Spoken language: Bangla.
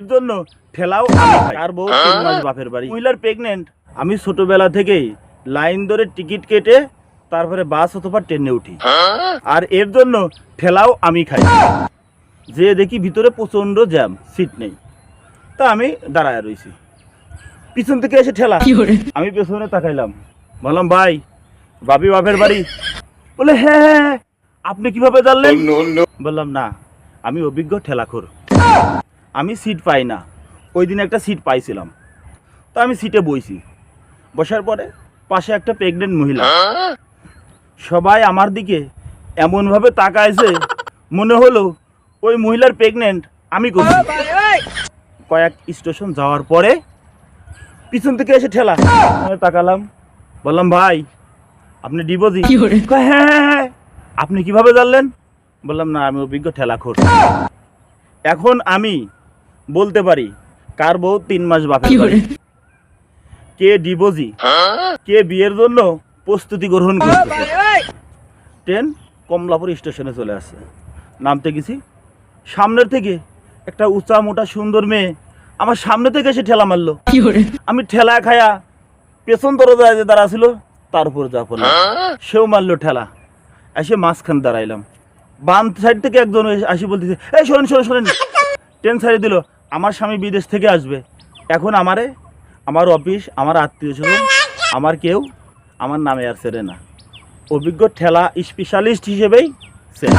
এর জন্য ঠেলাও আমি আর বউ তিন মাস বাপের বাড়ি। মহিলার প্রেগনেন্ট আমি ছোটবেলা থেকেই লাইন ধরে টিকিট কেটে তারপরে বাস অথবা ট্রেনে উঠি। আর এর জন্য ঠেলাও আমি খাই। যে দেখি ভিতরে প্রচণ্ড জ্যাম সিট নেই। তা আমি দাঁড়ায় রইছি। পিছন থেকে এসে ঠেলা। আমি পেছনে তাকাইলাম। বললাম ভাই বাপি বাপের বাড়ি? বলে হ্যাঁ হ্যাঁ হ্যাঁ। আপনি কীভাবে জানলেন? বললাম না আমি অভিজ্ঞ ঠেলাখোর। আমি সিট পাই না। ওই দিন একটা সিট পাইছিলাম। তো আমি সিটে বইছি। বসার পরে পাশে একটা প্রেগনেন্ট মহিলা। সবাই আমার দিকে এমনভাবে তাকাইছে মনে হলো ওই মহিলার প্রেগনেন্ট আমি করছি কয়েক স্টেশন যাওয়ার পরে পিছন থেকে এসে ঠেলা। তাকালাম বললাম ভাই আপনি ডিপোজি হ্যাঁ হ্যাঁ হ্যাঁ আপনি কীভাবে জানলেন? বললাম না আমি অভিজ্ঞ ঠেলাখোর। এখন আমি বলতে পারি কার বউ তিন মাস বাপের বাড়ি। কে ডিপোজি কে বিয়ের জন্য প্রস্তুতি গ্রহণ করতেছে ট্রেন কমলাপুর স্টেশনে চলে আসছে। নামতে গেছি। সামনের থেকে একটা উঁচা মোটা সুন্দর মেয়ে আমার সামনে থেকে এসে ঠেলা মারলো। আমি ঠেলা খায়া পেছন দরজায় যে দাঁড়া ছিল তার উপর যা পড়লাম সেও মারলো ঠেলা। এসে মাঝখান দাঁড়াইলাম। বাম সাইড থেকে একজন আসি বলতেছে এই শোনেন শোনেন শোনেন। ট্রেন ছাড়িয়ে দিল। আমার স্বামী বিদেশ থেকে আসবে। এখন আমারে, আমার অফিস, আমার আত্মীয় স্বজন, আমার কেউ আমার নামে আর সেরে না। অভিজ্ঞ ঠেলা স্পেশালিস্ট হিসেবেই সেরে